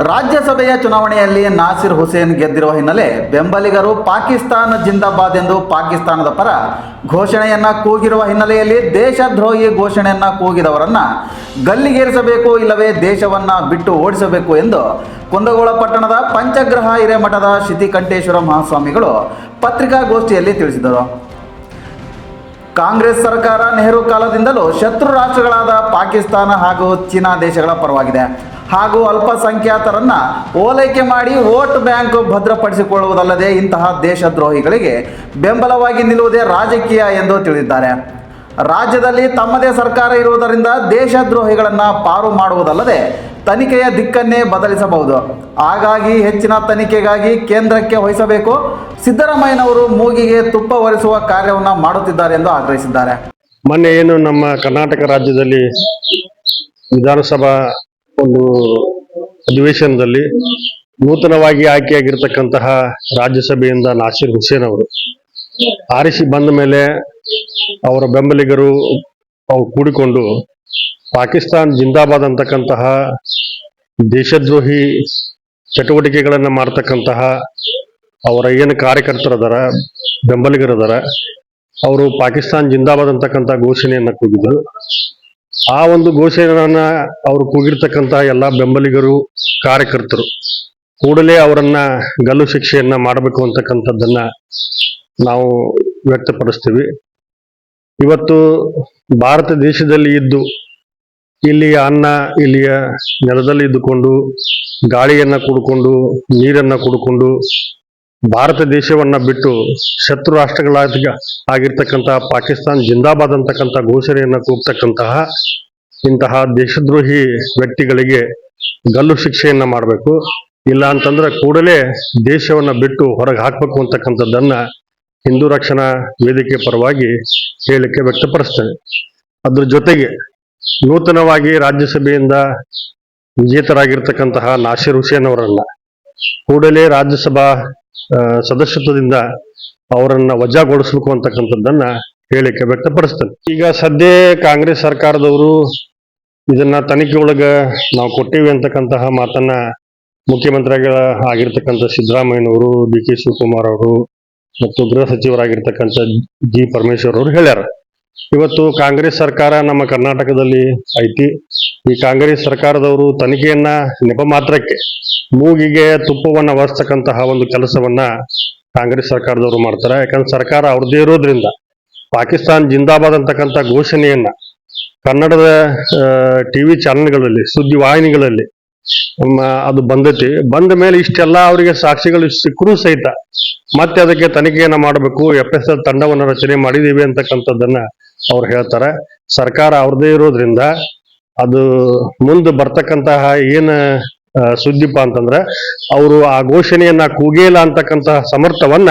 ರಾಜ್ಯಸಭೆಯ ಚುನಾವಣೆಯಲ್ಲಿ ನಾಸಿರ್ ಹುಸೇನ್ ಗೆದ್ದಿರುವ ಹಿನ್ನೆಲೆ ಬೆಂಬಲಿಗರು ಪಾಕಿಸ್ತಾನ ಜಿಂದಾಬಾದ್ ಎಂದು ಪಾಕಿಸ್ತಾನದ ಪರ ಘೋಷಣೆಯನ್ನ ಕೂಗಿರುವ ಹಿನ್ನೆಲೆಯಲ್ಲಿ ದೇಶದ್ರೋಹಿ ಘೋಷಣೆಯನ್ನ ಕೂಗಿದವರನ್ನ ಗಲ್ಲಿಗೇರಿಸಬೇಕು ಇಲ್ಲವೇ ದೇಶವನ್ನ ಬಿಟ್ಟು ಓಡಿಸಬೇಕು ಎಂದು ಕುಂದಗೋಳ ಪಟ್ಟಣದ ಪಂಚಗ್ರಹ ಹಿರೇಮಠದ ಶಿತಿಕಂಠೇಶ್ವರ ಮಹಾಸ್ವಾಮಿಗಳು ಪತ್ರಿಕಾಗೋಷ್ಠಿಯಲ್ಲಿ ತಿಳಿಸಿದರು. ಕಾಂಗ್ರೆಸ್ ಸರ್ಕಾರ ನೆಹರು ಕಾಲದಿಂದಲೂ ಶತ್ರು ರಾಷ್ಟ್ರಗಳಾದ ಪಾಕಿಸ್ತಾನ ಹಾಗೂ ಚೀನಾ ದೇಶಗಳ ಪರವಾಗಿದೆ. ಹಾಗೂ ಅಲ್ಪಸಂಖ್ಯಾತರನ್ನ ಓಲೈಕೆ ಮಾಡಿ ವೋಟ್ ಬ್ಯಾಂಕ್ ಭದ್ರಪಡಿಸಿಕೊಳ್ಳುವುದಲ್ಲದೆ ಇಂತಹ ದೇಶದ್ರೋಹಿಗಳಿಗೆ ಬೆಂಬಲವಾಗಿ ನಿಲ್ಲುವುದೇ ರಾಜಕೀಯ ಎಂದು ತಿಳಿದಿದ್ದಾರೆ. ರಾಜ್ಯದಲ್ಲಿ ತಮ್ಮದೇ ಸರ್ಕಾರ ಇರುವುದರಿಂದ ದೇಶದ್ರೋಹಿಗಳನ್ನು ಪಾರು ಮಾಡುವುದಲ್ಲದೆ ತನಿಖೆಯ ದಿಕ್ಕನ್ನೇ ಬದಲಿಸಬಹುದು. ಹಾಗಾಗಿ ಹೆಚ್ಚಿನ ತನಿಖೆಗಾಗಿ ಕೇಂದ್ರಕ್ಕೆ ವಹಿಸಬೇಕು. ಸಿದ್ದರಾಮಯ್ಯನವರು ಮೂಗಿಗೆ ತುಪ್ಪ ಒರೆಸುವ ಕಾರ್ಯವನ್ನು ಮಾಡುತ್ತಿದ್ದಾರೆ ಎಂದು ಆಗ್ರಹಿಸಿದ್ದಾರೆ. ಮೊನ್ನೆ ಏನು ನಮ್ಮ ಕರ್ನಾಟಕ ರಾಜ್ಯದಲ್ಲಿ ವಿಧಾನಸಭಾ ಒಂದು ಅಧಿವೇಶನದಲ್ಲಿ ನೂತನವಾಗಿ ಆಯ್ಕೆಯಾಗಿರ್ತಕ್ಕಂತಹ ರಾಜ್ಯಸಭೆಯಿಂದ ನಾಸಿರ್ ಹುಸೇನ್ ಅವರು ಆರಿಸಿ ಬಂದ ಮೇಲೆ ಅವರ ಬೆಂಬಲಿಗರು ಅವು ಕೂಡಿಕೊಂಡು ಪಾಕಿಸ್ತಾನ್ ಜಿಂದಾಬಾದ್ ಅಂತಕ್ಕಂತಹ ದೇಶದ್ರೋಹಿ ಚಟುವಟಿಕೆಗಳನ್ನು ಮಾಡ್ತಕ್ಕಂತಹ ಅವರ ಏನು ಕಾರ್ಯಕರ್ತರದಾರ ಬೆಂಬಲಿಗರದಾರ ಅವರು ಪಾಕಿಸ್ತಾನ್ ಜಿಂದಾಬಾದ್ ಅಂತಕ್ಕಂಥ ಘೋಷಣೆಯನ್ನ ಕೂಗಿದ್ರು. ಆ ಒಂದು ಘೋಷಣೆಯನ್ನ ಅವರು ಕೂಗಿರ್ತಕ್ಕಂಥ ಎಲ್ಲ ಬೆಂಬಲಿಗರು, ಕಾರ್ಯಕರ್ತರು ಕೂಡಲೇ ಅವರನ್ನ ಗಲ್ಲು ಶಿಕ್ಷೆಯನ್ನ ಮಾಡಬೇಕು ಅಂತಕ್ಕಂಥದ್ದನ್ನ ನಾವು ವ್ಯಕ್ತಪಡಿಸ್ತೀವಿ. ಇವತ್ತು ಭಾರತ ದೇಶದಲ್ಲಿ ಇದ್ದು, ಇಲ್ಲಿಯ ಅನ್ನ, ಇಲ್ಲಿಯ ನೆಲದಲ್ಲಿ ಇದ್ದುಕೊಂಡು, ಗಾಳಿಯನ್ನ ಕುಡ್ಕೊಂಡು, ನೀರನ್ನ ಕುಡ್ಕೊಂಡು ಭಾರತ ದೇಶವನ್ನ ಬಿಟ್ಟು ಶತ್ರು ರಾಷ್ಟ್ರಗಳ ಆಗಿರ್ತಕ್ಕಂತಹ ಪಾಕಿಸ್ತಾನ್ ಜಿಂದಾಬಾದ್ ಅಂತಕ್ಕಂಥ ಘೋಷಣೆಯನ್ನ ಕೂಗ್ತಕ್ಕಂತಹ ಇಂತಹ ದೇಶದ್ರೋಹಿ ವ್ಯಕ್ತಿಗಳಿಗೆ ಗಲ್ಲು ಶಿಕ್ಷೆಯನ್ನ ಮಾಡಬೇಕು. ಇಲ್ಲ ಅಂತಂದ್ರೆ ಕೂಡಲೇ ದೇಶವನ್ನ ಬಿಟ್ಟು ಹೊರಗೆ ಹಾಕ್ಬೇಕು ಅಂತಕ್ಕಂಥದ್ದನ್ನ ಹಿಂದೂ ರಕ್ಷಣಾ ವೇದಿಕೆ ಪರವಾಗಿ ಹೇಳಿಕೆ ವ್ಯಕ್ತಪಡಿಸ್ತೇನೆ. ಅದ್ರ ಜೊತೆಗೆ ನೂತನವಾಗಿ ರಾಜ್ಯಸಭೆಯಿಂದ ವಿಜೇತರಾಗಿರ್ತಕ್ಕಂತಹ ನಾಸಿರ್ ಹುಸೇನ್ ಅವರನ್ನ ಕೂಡಲೇ ರಾಜ್ಯಸಭಾ ಸದಸ್ಯತ್ವದಿಂದ ಅವರನ್ನ ವಜಾಗೊಳಿಸಬೇಕು ಅಂತಕ್ಕಂಥದ್ದನ್ನ ಹೇಳಿಕೆ ವ್ಯಕ್ತಪಡಿಸ್ತೇನೆ. ಈಗ ಸದ್ಯ ಕಾಂಗ್ರೆಸ್ ಸರ್ಕಾರದವರು ಇದನ್ನ ತನಿಖೆ ಒಳಗ ನಾವು ಕೊಟ್ಟೇವಿ ಅಂತಕ್ಕಂತಹ ಮಾತನ್ನ ಮುಖ್ಯಮಂತ್ರಿಗಳ ಆಗಿರ್ತಕ್ಕಂಥ ಸಿದ್ದರಾಮಯ್ಯನವರು, ಡಿ ಕೆ ಶಿವಕುಮಾರ್ ಅವರು ಮತ್ತು ಗೃಹ ಸಚಿವರಾಗಿರ್ತಕ್ಕಂಥ ಜಿ ಪರಮೇಶ್ವರ್ ಅವರು ಹೇಳ್ಯಾರ. ಇವತ್ತು ಕಾಂಗ್ರೆಸ್ ಸರ್ಕಾರ ನಮ್ಮ ಕರ್ನಾಟಕದಲ್ಲಿ ಐತಿ. ಈ ಕಾಂಗ್ರೆಸ್ ಸರ್ಕಾರದವರು ತನಿಖೆಯನ್ನ ನೆಪ ಮಾತ್ರಕ್ಕೆ ಮೂಗಿಗೆ ತುಪ್ಪವನ್ನ ಒರೆಸ್ತಕ್ಕಂತಹ ಒಂದು ಕೆಲಸವನ್ನ ಕಾಂಗ್ರೆಸ್ ಸರ್ಕಾರದವರು ಮಾಡ್ತಾರೆ. ಯಾಕಂದ್ರೆ ಸರ್ಕಾರ ಅವ್ರದ್ದೇ ಇರೋದ್ರಿಂದ ಪಾಕಿಸ್ತಾನ್ ಜಿಂದಾಬಾದ್ ಅಂತಕ್ಕಂಥ ಘೋಷಣೆಯನ್ನ ಕನ್ನಡದ ಟಿವಿ ಚಾನೆಲ್ಗಳಲ್ಲಿ, ಸುದ್ದಿ ವಾಹಿನಿಗಳಲ್ಲಿ ಅದು ಬಂದೈತಿ. ಬಂದ ಮೇಲೆ ಇಷ್ಟೆಲ್ಲ ಅವರಿಗೆ ಸಾಕ್ಷಿಗಳು ಸಿಕ್ಕರೂ ಸಹಿತ ಮತ್ತೆ ಅದಕ್ಕೆ ತನಿಖೆಯನ್ನ ಮಾಡಬೇಕು ಎಫ್ ಎಸ್ ಎಲ್ ತಂಡವನ್ನು ರಚನೆ ಮಾಡಿದೀವಿ ಅಂತಕ್ಕಂಥದ್ದನ್ನ ಅವ್ರು ಹೇಳ್ತಾರೆ. ಸರ್ಕಾರ ಅವ್ರದೇ ಇರೋದ್ರಿಂದ ಅದು ಮುಂದೆ ಬರ್ತಕ್ಕಂತಹ ಏನ ಸುದ್ದಿಪ್ಪ ಸುದ್ದಿಪ ಅಂತಂದ್ರೆ ಅವರು ಆ ಘೋಷಣೆಯನ್ನ ಕೂಗೇಲ ಅಂತಕ್ಕಂತಹ ಸಮರ್ಥವನ್ನ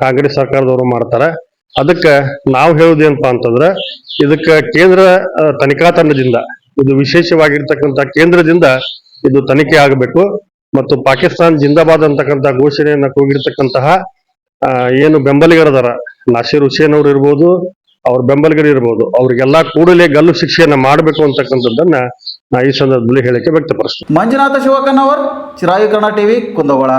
ಕಾಂಗ್ರೆಸ್ ಸರ್ಕಾರದವರು ಮಾಡ್ತಾರೆ. ಅದಕ್ಕೆ ನಾವು ಹೇಳುದೇನಪ್ಪಾ ಅಂತಂದ್ರೆ ಇದಕ್ಕೆ ಕೇಂದ್ರ ತನಿಖಾ ತಂಡದಿಂದ, ಇದು ವಿಶೇಷವಾಗಿರ್ತಕ್ಕಂಥ ಕೇಂದ್ರದಿಂದ ಇದು ತನಿಖೆ ಆಗಬೇಕು ಮತ್ತು ಪಾಕಿಸ್ತಾನ್ ಜಿಂದಾಬಾದ್ ಅಂತಕ್ಕಂಥ ಘೋಷಣೆಯನ್ನ ಕೂಗಿರ್ತಕ್ಕಂತಹ ಏನು ಬೆಂಬಲಿಗರದಾರ ನಾಸೀರ್ ಹುಸೇನ್ ಅವ್ರು ಇರ್ಬೋದು ಅವ್ರ ಬೆಂಬಲಿಗರು ಇರ್ಬೋದು, ಅವ್ರಿಗೆಲ್ಲಾ ಕೂಡಲೇ ಗಲ್ಲು ಶಿಕ್ಷೆಯನ್ನ ಮಾಡಬೇಕು ಅಂತಕ್ಕಂಥದ್ದನ್ನ ನಾ ಈ ಸಂದರ್ಭದಲ್ಲಿ ಹೇಳಿಕೆ ವ್ಯಕ್ತಪಡಿಸ್ತೀನಿ. ಮಂಜುನಾಥ ಶಿವಕನ್ನವರ್ ಚಿರಾಯು ಕನ್ನಡ ಟಿವಿ, ಕುಂದಗೋಳ.